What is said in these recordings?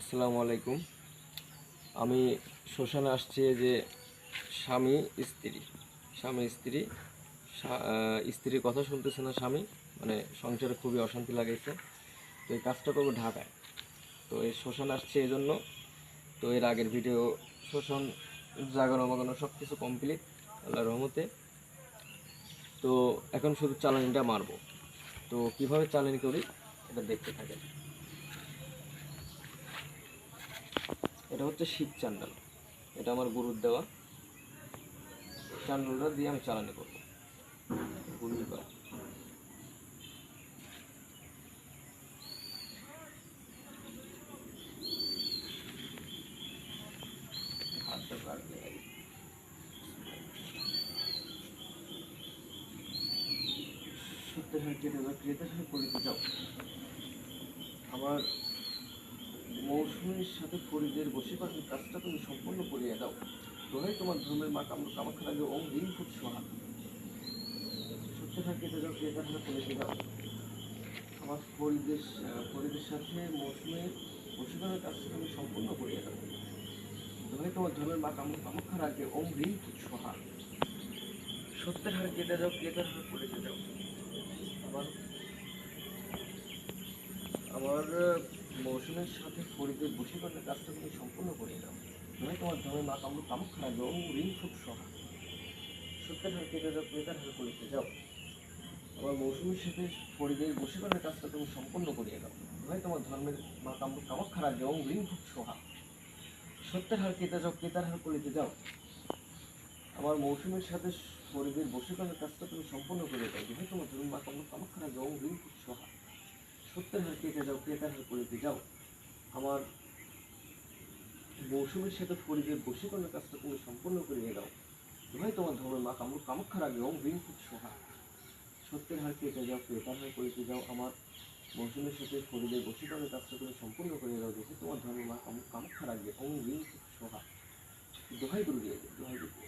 আসসালামু আলাইকুম। আমি শ্মশানে আসছি যে স্বামী, স্ত্রী। স্বামী, স্ত্রী। স্ত্রীর কথা শুনতেছে না স্বামী মানে সংসারে খুবই অশান্তি লাগাইছে। তো এই কাজটা করব ঢাকায়। তো এই শ্মশানে আসছে এই জন্য। তো এর আগের ভিডিও, শ্মশান জাগানো মাগানো সব কিছু কমপ্লিট আল্লাহ রহমতে। তো এখন শুধু চালানিটা মারবো। তো কীভাবে চালানি করি, এটা দেখতে থাকেন। এটা হচ্ছে শীত চান্ডাল। এটা আমার গরুর দেওয়া। চান্ডালটা দিয়ে আমি চালানি করব। হাত কেটে যাও। আমার মৌসুমীর সাথে ফরিদের বসিবাসের কাজটা তুমি সম্পূর্ণ করিয়া দাও। দোহাই তোমার ধর্মের মা কাম কামাখ্যা লাগে ওম দিন খুব সোহা সত্যি থাকে যাও ক্রেতার হাতে ফরিদে দাও আমার ফরিদের ফরিদের সাথে মৌসুমের বসিবাসের কাজটা তুমি সম্পূর্ণ করিয়া দাও। দোহাই তোমার ধর্মের মা কাম কামাখ্যা লাগে ওম দিন খুব সোহা সত্যের হার কেটে যাও ক্রেতার হার ফরিদে দাও আমার আমার মৌসুমের সাথে ফরিদের বসীকরণের কাজটা তুমি সম্পূর্ণ করে দাও তুমি তোমার ধর্মের মা কামড় কামক্ষা রং ঋণ খুব সহা। সত্যের হার কেটে যাও ক্রেতার হার করিতে যাও। আমার মৌসুমের সাথে ফরিদের বসীকরণের কাজটা তুমি সম্পূর্ণ করিয়ে দাও তুমি তোমার ধর্মের মা কামড় কামক্ষা রং ঋণ খুব সহা। সত্যের হার কেটে যাও ক্রেতার হার করিতে যাও। আমার মৌসুমের সাথে ফরিদের বসীকরণের কাজটা তুমি সম্পূর্ণ করে দাও তুমি তোমার ধর্মের মা কামড় কামক্ষা রং ঋণ খুব সহা। সত্যের হার কেটে যাও ক্রেতার হার করিতে যাও। আমার মৌসুমীর সাথে ফরিদের বশীকরণের কাজটা তুমি সম্পূর্ণ করিয়ে দাও ভাই তোমার ধর্মের মা কামড় কামাক্ষার আগে ওম ঋণ খুব সোহা। সত্যের হার কেটে যাও ক্রেতার হার করিতে যাও। আমার মৌসুমের সাথে ফরিদের বশীকরণের কাজটা তুমি সম্পূর্ণ করিয়ে দাও দেখি তোমার ধর্মের মা কামড় কামাক্ষার আগে ওম ঋণ খুব সোহা। দোহাই গুরু দিয়ে দোহাই গুরু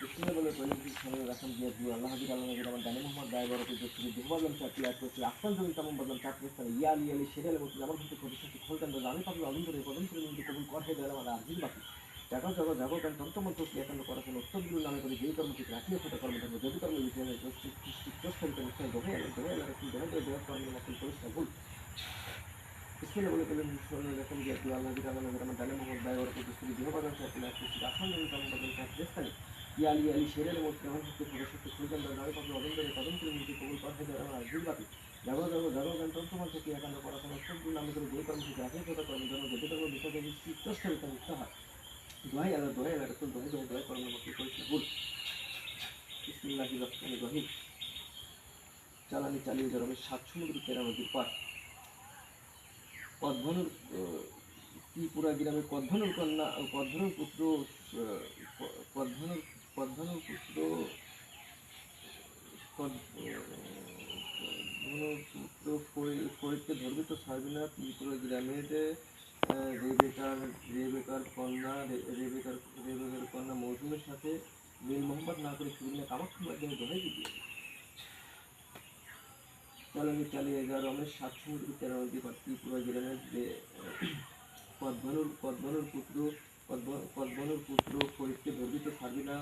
সুন্দরবনের পরিণতির সামনে রাখান জিয়া দিয়ে আল্লাহ হাজির আল্লাহ হাজির আমার দানি মোহাম্মদ রায় বড় কিন্তু শুধু দুঃখ বদলাম চাকরি আর করছি। আফসান জমি তামন বদলাম চাকরি স্থানে ইয়া আলি আলি সেরে বলছি আমার কিন্তু কবি সাথে খোলতাম আমি পাবলো আলম করে কদম করে কিন্তু কবুল কর হয়ে গেল আমার আজির বাকি জাগো জাগো জাগো কারণ তন্ত্রমন্ত্র ক্রিয়াকাণ্ড করা কোনো উত্তরগুলো নামে করে যে কর্মটি রাখিয়ে সেটা কর্ম থাকবে যদি কর্ম লিখে প্রস্তাবিত অনুষ্ঠান দোহে আলো দোহে আলো রাখি দোহে দোহে দোহে কর্ম রাখি পরিষ্কার ভুল। স্কুলে বলে পেলেন স্মরণে যখন গিয়ে আল্লাহ হাজির আল্লাহ হাজির আমার দানি মোহাম্মদ রায় বড় কিন্তু শুধু দুঃখ বদলাম চাকরি আর করছি। আফসান জমি তামন বদলাম চাকরি স্থানে ইয়া আলী শেরের সাথে পুরো সত্যি কদম কবুল যাবে জাগো গান থেকে একান্ত পড়াশোনা সবগুলো আমি করে যে কর্ম থেকে রাখিয়ে ফোটা কর্ম ধর্ম যদি কর্ম বিষয় হয় কর্মের পরিষ্কার ভুল। রহিম। চালানি চালিয়ে আমি সাত সমুদ্র তেরা নদীর পার ত্রিপুরা গ্রামের কদভনুর কন্যা কদভনুর পুত্র আহ, ক- কদভনুর কদভনুর পুত্র কদ- আহ, কদভনুর পুত্র ফরি- ফরিদকে ছাড়বে ত্রিপুরা গ্রামের রেবেকার রেবেকার কন্যা রেবেকার রেবেকার কন্যা মৌসুমের সাথে নীল মোহাম্মদ না করে সুবিনা কামাক্ষার মাধ্যমে দোহাই দিয়ে চালানি চালিয়ে যাওয়ার রমেশ সাত সমুদ্র তেরো পার ত্রিপুরা গ্রামের পদ্মনুর পদ্মনুর পুত্র, পদ্ম- পদ্মনুর পুত্র ফরিদকে ধর্বিত ছাড়বি না,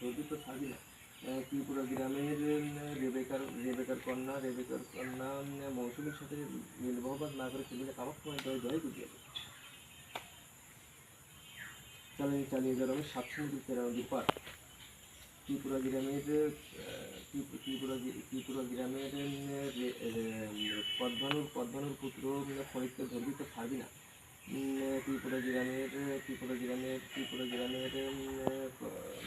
ধর্বিত ছাড়বি না। ত্রিপুরা গ্রামের রেবেকার রেবেকার কন্যা রেবেকার কন্যা মৌসুমীর সাথে নীলমহবাদ না করে সেদিনে কামাক্ষময় জয় জয় বুঝিয়ে চালিয়ে চালিয়ে যাওয়ার রমেশ সাত সমুদ্র তেরো নদী পার। ত্রিপুরা গ্রামের ত্রিপুরা ত্রিপুরা গ্রামের পদ্মানুর পদ্মানুর পুত্র ফরিদকে ধরবি তো ছাড়বি না। ত্রিপুরা গ্রামের ত্রিপুরা গ্রামের ত্রিপুরা গ্রামের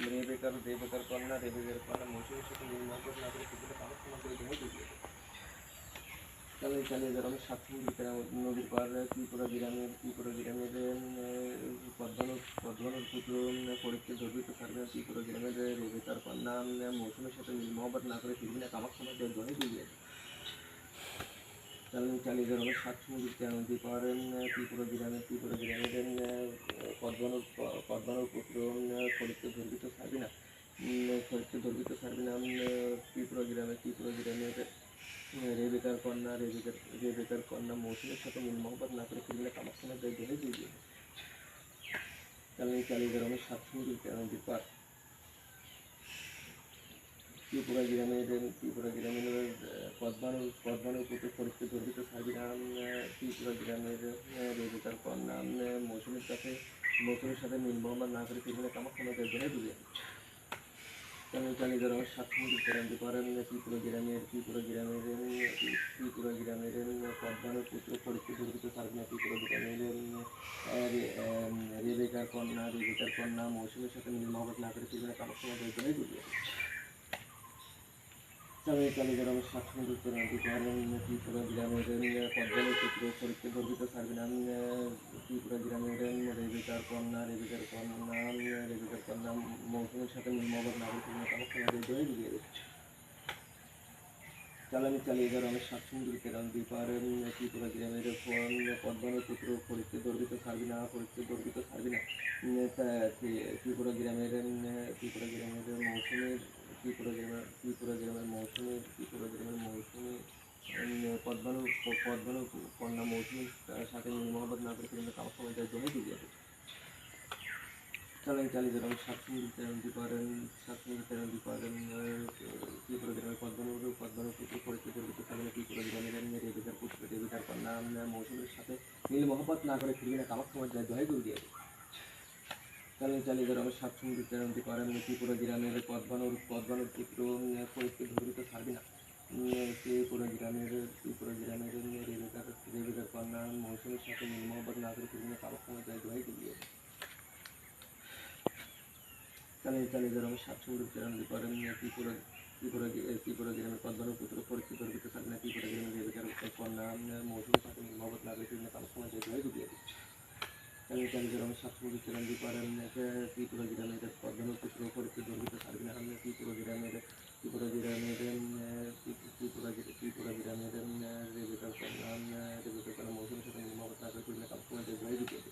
রেবেকার রেবেকার কন্যা রেবেকার কন্যা মৌসুমীর সাথে নির্মাণ না করে কাগজ করে চালিয়ে চালিয়ে নদীর পার ত্রিপুরা গ্রামের ত্রিপুরা গ্রামের পদ্মানুর পদ্মানুর পুত্র পরীক্ষা ধর্মিত সার্ভে ত্রিপুরা গ্রামের রেবেতার কন্যা মৌসুমের সাথে মহব্বত না করে পৃথিবী কামাক্ষমা দোহে দিয়ে চালিয়ে চালিয়ে যারা আমি সাতসঙ্গী নদীর পার ত্রিপুরা গ্রামের ত্রিপুরা গ্রামের পদ্মানুর পদ্মানুর পুত্র ধর্মিত সার্ভে না পরীক্ষা ধর্মিত সার্ভে নাম ত্রিপুরা গ্রামের ত্রিপুরা গ্রামের রেবেকার কন্যা, রেবেকার রেবেকার কন্যা মৌসুমের সাথে মূল মোহাম্মদ না করে ফিরলে কামাক্ষণা দেয় জেনে দিয়ে চালিয়ে চালিয়ে যারা আমি সাতসঙ্গী নদীর পার। ত্রিপুরা গ্রামের ত্রিপুরা গ্রামের পদ্মানু পদ্মানু পুত্র পরিচিত গর্বিত সাবিরাম ত্রিপুরা গ্রামের রেবেকার কন্যা। মৌসুমের সাথে মৌসুমের সাথে মিল মোহাম্মদ না করে কামাক্ষণা দেয় জেনে দিয়ে চালিয়ে আমার সাতসঙ্গী গ্রামটি করেন ত্রিপুরা গ্রামের ত্রিপুরা গ্রামের ত্রিপুরা গ্রামের পদ্মানুর পুত্র পরিচিত গর্বিত সাবিনা ত্রিপুরা গ্রামের রেবেকার কন্যা রেবেকার কন্যা মৌসুমের সাথে মিল মোহাম্মদ না করে ফিরলে কামাক্ষণা দেয় জেনে দিয়ে চালিয়ে চালিয়ে যারা আমার সাতসঙ্গী গ্রামটি করেন ত্রিপুরা গ্রামের পদ্মানুর পুত্র চালানি আমি ত্রিপুরা গ্রামের ফোন পুত্র পরিচিত গর্বিত গর্বিত সার্বিনা ত্রিপুরা গ্রামের ত্রিপুরা গ্রামের মৌসুমের ত্রিপুরা গ্রামের ত্রিপুরা গ্রামের মৌসুমের ত্রিপুরা গ্রামের মৌসুমে পদ্মানু পদ্মানু কন্যা মৌসুমীর সাথে মোহাম্মদ না করে কিন্তু কামাখ্যা মন্দিরের জন্য দিয়ে চালান চালিয়ে যারা আমি সাতসঙ্গী চ্যানেলটি পারেন সাতসঙ্গী চ্যানেলটি পারেন ত্রিপুরা গ্রামের পদ্মানুর পদ্মানুর পুত্র পরিচিত গর্বিত সামনে ত্রিপুরা গ্রামের রেবিকার পুত্র রেবিকার কন্যা মৌসুমের সাথে নীল মোহাম্মদ না করে ফিরবে না কামাখ্যা মন্দিরের জয় গুরু দিয়ে চালিয়ে চালিয়ে যারা আমি সাতসঙ্গী চ্যানেলটি পারেন ত্রিপুরা গ্রামের পদ্মানুর পদ্মানুর পুত্র পরিচিত গর্বিত সার্বিনা ত্রিপুরা গ্রামের ত্রিপুরা গ্রামের রেবিকার রেবিকার কন্যা মৌসুমের সাথে নীল মোহাম্মদ না করে ফিরবে না কামাখ্যা মন্দিরের জয় গুরু দিয়ে। চালিয়ে চালিয়ে যারা সাতসঙ্গীর চ্যানেল করেন ত্রিপুরা ত্রিপুরা ত্রিপুরা গ্রামের পদ্মানুর পুত্র পরিচিত গর্বিত সামনে ত্রিপুরা গ্রামের রেবিকার কন্যা মৌসুমী সাথে মোহাম্মদ নাগরিক জয় জয় গুলিয়ে চালিয়ে চালিয়ে যারা আমার সাতসঙ্গীর চ্যানেল করেন ত্রিপুরা গ্রামের পদ্মানুর পুত্র পরিচিত গর্বিত সার্বিনা আমি ত্রিপুরা গ্রামের ত্রিপুরা গ্রামের ত্রিপুরা ত্রিপুরা সাথে মোহাম্মদ নাগরিক কামাখ্যা জয় জয় গুলিয়ে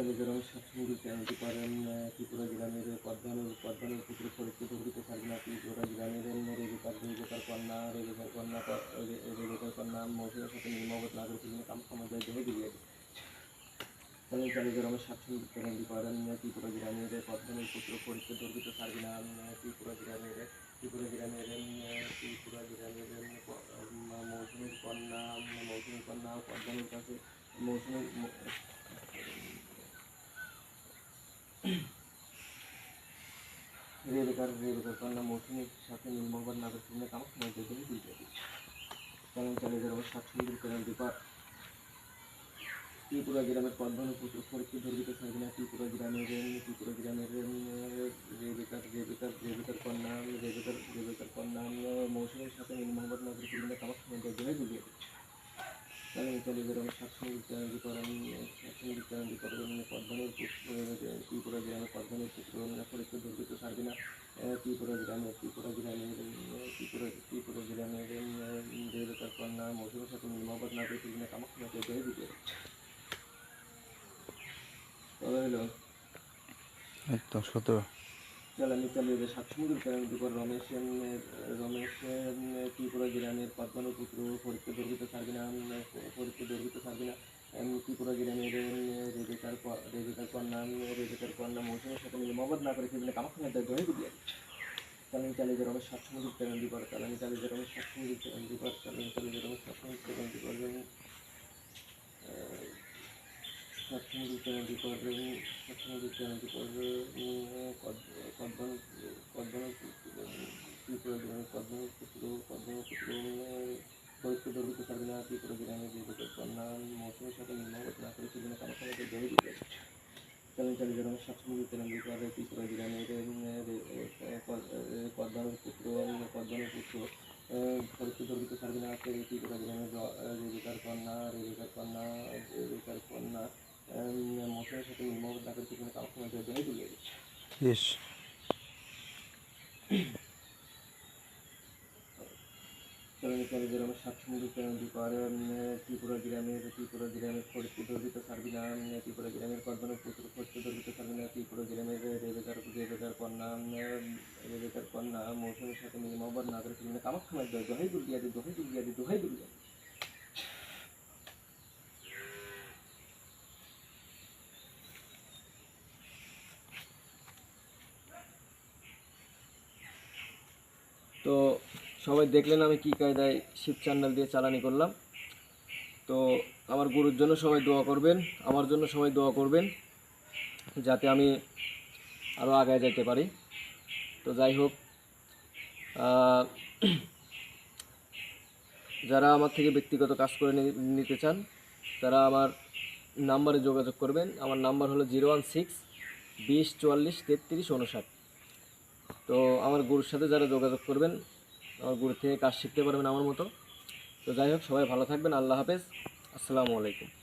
যারা আমি চ্যানেলটি পারেন ত্রিপুরা গ্রামের পদ্মানুর পদ্মানুর পুত্র পরিচিত গর্বিত সার্বিনা ত্রিপুরা গ্রামের রেবিকার রেবিকার কন্যা রেবিকার কন্যা রেবিকার কন্যা মৌসুমের সাথে নির্মগত নাগরিক কামক্ষমা জয় জয় দিয়ে। চ্যানেল চালিয়ে যারা আমি সাতসঙ্গী চ্যানেলটি পারেন। ত্রিপুরা গ্রামের পদ্মানুর পুত্র পরিচিত গর্বিত সার্বিনা ত্রিপুরা গ্রামের ত্রিপুরা গ্রামের ত্রিপুরা গ্রামের মৌসুমীর কন্যা মৌসুমী কন্যা, পদ্মানুর কাছে মৌসুমীর রেবেকার রেবেকার কন্যা মৌসুমীর সাথে নীলমঙ্গল নাগর শুনে কামাক সময় যেতে দিতে চ্যানেল চালিয়ে যারা সাতসঙ্গীর চ্যানেল দীপার ত্রিপুরা গ্রামের পদ্মানু পুত্র পরীক্ষিত ধর্মিত সার্বিনা ত্রিপুরা গ্রামের ত্রিপুরা গ্রামের রেবেকার রেবেকার রেবেকার কন্যা রেবেকার রেবেকার কন্যা মৌসুমীর সাথে নীল মোহাম্মদ নাগর শুনে কামাক সময় যেতে দিতে চ্যানেল চালিয়ে যারা সাতসঙ্গীর চ্যানেল করেন সাতসঙ্গীর চ্যানেল করেন পদ্মানুর ত্রিপুরা গ্রামের পদ্মানুর পুত্র পরীক্ষিত ধর্মিত সার্বিনা ত্রিপুরা গ্রামের ত্রিপুরা গ্রামের ত্রিপুরা ত্রিপুরা গ্রামের রেবেকার কন্যা মৌসুমের সাথে মোহাম্মদ না করে সেদিনে কামাখ্যা জয় দিতে তবে হলো একদম সতেরো। চালানি চালিয়ে সাতসঙ্গীর চ্যানেল দুপুর রমেশ রমেশ ত্রিপুরা গ্রামের পদ্মানু পুত্র পরীক্ষা দর্বিত সার্বিনা পরীক্ষা দর্বিত সার্বিনা ত্রিপুরা গ্রামের রেবেকার রেবেকার কন্যা রেবেকার কন্যা মৌসুমের সাথে মিলে মহব্বত না করে সেদিনে কামাখ্যা দেয় জয় দিয়ে চালানি চালিয়ে যে রমেশ সাতসঙ্গীর চ্যানেল দুপুর চালানি চালিয়ে যে রমেশ সাতসঙ্গীর চ্যানেল দুপুর চালানি চালিয়ে যে রমেশ সাতসঙ্গীর চ্যানেল দুপুর দুপুর পদ্মান পদ্মান ত্রিপুরা গ্রামের পদ্মান পুত্র পদ্মান পুত্র পবিত্র দর্বিত সার্বিনা ত্রিপুরা গ্রামের বিবেকের কন্যা মৌসুমের সাথে নির্মগত না করে সেদিনে কামাখানাকে জয় দিতে চ্যানেল চালিয়ে যারা সাতসঙ্গীর চ্যানেল দুপুর ত্রিপুরা গ্রামের পদ্মানুর পুত্র পদ্মানুর পুত্র পরিচিত গর্বিত সার্বিনা আছে ত্রিপুরা গ্রামের রেবেকার কন্যা রেবেকার কন্যা রেবেকার কন্যা ইস গ্রামের সাত সমুদ্র ত্রিপুরা গ্রামের ত্রিপুরা গ্রামের ত্রিপুরা গ্রামের কর্দনের পুত্র পরিচিত গর্বিত সার্বিনা ত্রিপুরা গ্রামের রেবেকার রেবেকার কন্যা রেবেকার মৌসুমের সাথে মিলে মোহাম্মদ নাগরের পিছনে কামাখ্যা দোহাই দুর্গিয়া দি দোহাই দুর্গিয়া দোহাই দুর্গিয়া তো সবাই দেখলেন আমি কী কায়দায় শিব চ্যানেল দিয়ে চালানি করলাম। তো আমার গুরুর জন্য সবাই দোয়া করবেন, আমার জন্য সবাই দোয়া করবেন, যাতে আমি আরও আগায় যেতে পারি। তো যাই হোক যারা আমার থেকে ব্যক্তিগত কাজ করে নিতে চান, তারা আমার নাম্বারে যোগাযোগ করবেন। আমার নাম্বার হলো জিরো ওয়ান সিক্স বিশ চুয়াল্লিশ তেত্রিশ উনষাট তো আমার গুরুর সাথে যারা যোগাযোগ করবেন, আমার গুরু থেকে কাজ শিখতে পারবেন আমার মতো। তো যাই হোক, সবাই ভালো থাকবেন, আল্লাহ হাফেজ। আসসালামু আলাইকুম।